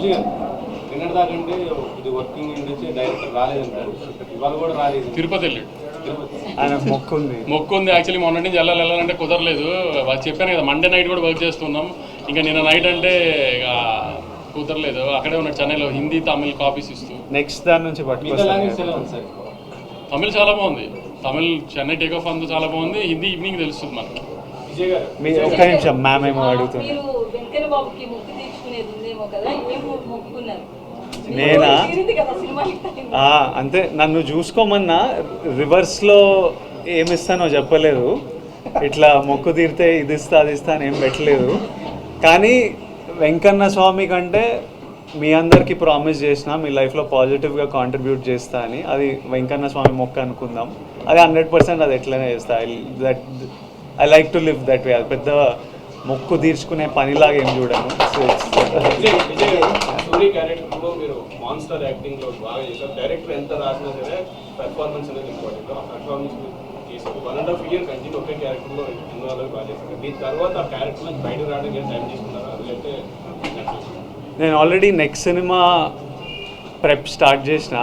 వంశీ గారు నిన్నటి దాకా అంటే ఇది వర్కింగ్ డైరెక్టర్ రాలేదంటారు. ఇవాళ కూడా రాలేదు. తిరుపతి వెళ్ళాడు. యాక్చువల్లీ మొన్న నుంచి వెళ్ళాలి వెళ్ళాలంటే కుదరలేదు. వాళ్ళు చెప్పాను కదా మండే నైట్ కూడా వర్క్ చేస్తున్నాం. ఇంకా నిన్న నైట్ అంటే ఇక కుదరలేదు. అక్కడే ఉన్నాడు చెన్నైలో హిందీ తమిళ్ కాపీస్ ఇస్తూ. నెక్స్ట్ దాని నుంచి తమిళ్ చాలా బాగుంది. తమిళ్ చెన్నై టేక్ ఆఫ్ అంతా చాలా బాగుంది. హిందీ ఈవినింగ్ తెలుస్తుంది మనకి. విజయ్ గారు. మీ ఒక్క నిమిషం మ్యామ్ ఏమో అడుగుతుంది బాబుకి మొక్కు తీర్చుకునేది ఉందేమో కదా ఏం మొక్కుకున్నారు నేనా? అంతే. నన్ను చూసుకోమన్నా రివర్స్లో ఏమిస్తానో చెప్పలేదు. ఇట్లా మొక్కు తీరితే ఇది ఇస్తా అది ఇస్తా అని ఏం పెట్టలేదు. కానీ వెంకన్న స్వామి కంటే మీ అందరికీ ప్రామిస్ చేసిన మీ లైఫ్లో పాజిటివ్గా కాంట్రిబ్యూట్ చేస్తా అని అది వెంకన్న స్వామి మొక్క అనుకుందాం. అది హండ్రెడ్ పర్సెంట్ అది ఎట్లనే చేస్తా. I that I like to live that way అది పెద్ద మొక్కు తీర్చుకునే పనిలాగా ఏం చూడను? నేను already next cinema prep start చేసిన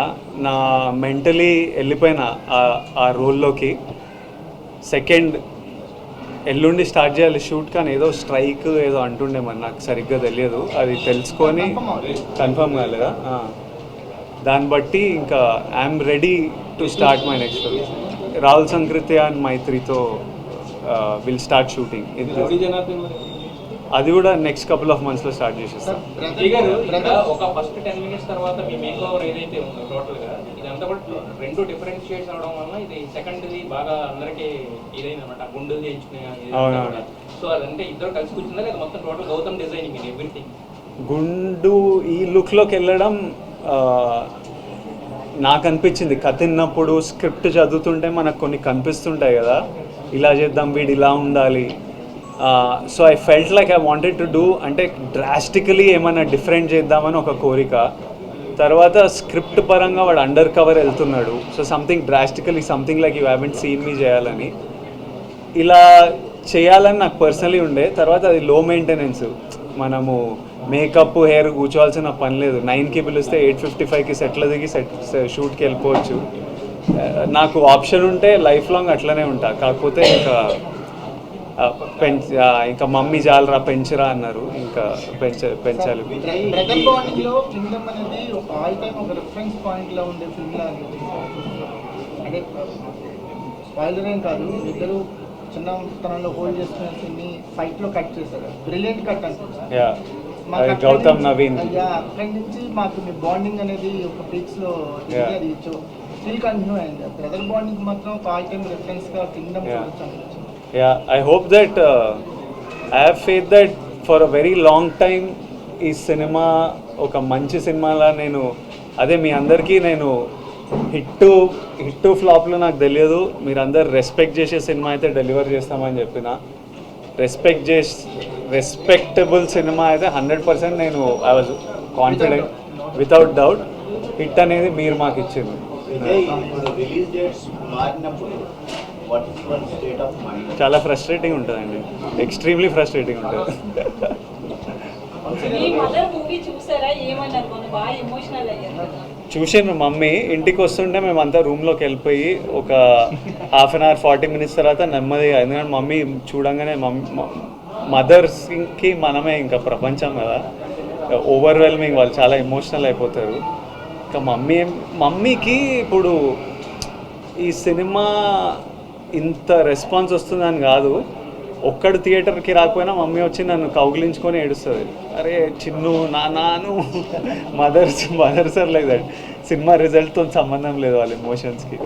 నా మెంటలీ వెళ్ళిపోయిన ఆ రోల్లోకి సెకండ్ ఎల్లుండి స్టార్ట్ చేయాలి షూట్ కానీ ఏదో స్ట్రైక్ ఏదో అంటుండే మరి నాకు సరిగ్గా తెలియదు. అది తెలుసుకొని కన్ఫర్మ్ కాలేదా. దాన్ని బట్టి ఇంకా I'm ready to start my next film Rahul Sankrityan and మైత్రితో will start shooting అది కూడా నెక్స్ట్ కపుల్ ఆఫ్ మంత్స్లో స్టార్ట్ చేసేస్తాం. విజయ్ గారు ఇక్కడ ఒక ఫస్ట్ టెన్ మినిట్స్ తర్వాత మీ మేక్ ఓవర్ ఏదైతే ఉందో టోటల్గా ఇదంతా కూడా రెండు డిఫరెంట్ షేడ్స్ అవడం వల్ల ఇది సెకండ్ ది బాగా అందరికి ఇదైంది అనమాట గుండు చేయించుకునే అవునవును. సో అదంటే ఇద్దరు కలిసి కూర్చుందా లేదా మొత్తం టోటల్ గౌతమ్ డిజైనింగ్ ఇది ఎవ్రీథింగ్ గుండు ఈ లుక్లోకి వెళ్ళడం ఆ, నాకు అనిపించింది. కథ విన్నప్పుడు స్క్రిప్ట్ చదువుతుంటే మనకు కొన్ని కనిపిస్తుంటాయి కదా. ఇలా చేద్దాం వీడు ఇలా ఉండాలి. So I felt like I wanted to do అంటే డ్రాస్టికలీ ఏమైనా డిఫరెంట్ చేద్దామని ఒక కోరిక. తర్వాత స్క్రిప్ట్ పరంగా వాడు అండర్ కవర్ వెళ్తున్నాడు. So something drastically something like you haven't seen మీ చేయాలని. ఇలా చేయాలని నాకు పర్సనలీ ఉండే. తర్వాత అది లో మెయింటెనెన్స్ మనము మేకప్ హెయిర్ కూర్చోవాల్సిన పని లేదు. నైన్కి పిలిస్తే ఎయిట్ ఫిఫ్టీ ఫైవ్కి సెట్ల దిగి సెట్ షూట్కి వెళ్ళిపోవచ్చు. నాకు ఆప్షన్ ఉంటే లైఫ్ లాంగ్ అట్లనే ఉంటా. కాకపోతే ఇంకా ఇంకా మమ్మీ చాలరా పెంచరా అన్నారు. ఇంకా పెంచ పెంచాలి. స్పాయిలర్ ఏం కాదు. ఇద్దరు చిన్నతనంలో హోల్డ్ చేసుకునే సీన్ని ఫైట్లో కట్ చేశారు. Brilliant cut Gautam Naveen. అయ్యా అక్కడి నుంచి మాకు మీ బాండింగ్ అనేది ఒక పీక్స్లో. అది స్టిల్ కంటిన్యూ అయింది. బ్రదర్ బాండింగ్ మాత్రం ఒక ఆల్ టైమ్ రిఫరెన్స్గా కింగ్డమ్. చూడొచ్చు yeah I hope that I have faith that for a very long time ఈ సినిమా ఒక మంచి సినిమాలా నేను అదే మీ అందరికీ నేను హిట్ హిట్ ఫ్లాప్లో నాకు తెలియదు. మీరందరు రెస్పెక్ట్ చేసే సినిమా అయితే డెలివర్ చేస్తామని చెప్పిన. రెస్పెక్ట్ చేసి రెస్పెక్టబుల్ సినిమా అయితే హండ్రెడ్ పర్సెంట్ నేను I was confident without doubt hit అనేది మీరు మాకు ఇచ్చింది. చాలా ఫ్రస్ట్రేటింగ్ ఉంటుందండి. ఎక్స్ట్రీమ్లీ ఫ్రస్ట్రేటింగ్ ఉంటుంది. చూసిండ్రు మమ్మీ. ఇంటికి వస్తుంటే మేమంతా రూమ్లోకి వెళ్ళిపోయి ఒక half an hour forty minutes తర్వాత నెమ్మదిగా ఎందుకంటే మమ్మీ చూడంగానే మమ్మీ మదర్స్కి మనమే ఇంకా ప్రపంచం కదా. ఓవర్వెల్మింగ్ వాళ్ళు చాలా ఎమోషనల్ అయిపోతారు. ఇంకా మమ్మీ మమ్మీకి ఇప్పుడు ఈ సినిమా ఇంత రెస్పాన్స్ వస్తుందని కాదు. ఒక్కడు థియేటర్కి రాకపోయినా మమ్మీ వచ్చి నన్ను కౌగిలించుకొని ఏడుస్తుంది. అరే చిన్ను నా నాను మదర్స్ మదర్స్ సార్ లేదండి సినిమా రిజల్ట్తో సంబంధం లేదు వాళ్ళ ఎమోషన్స్కి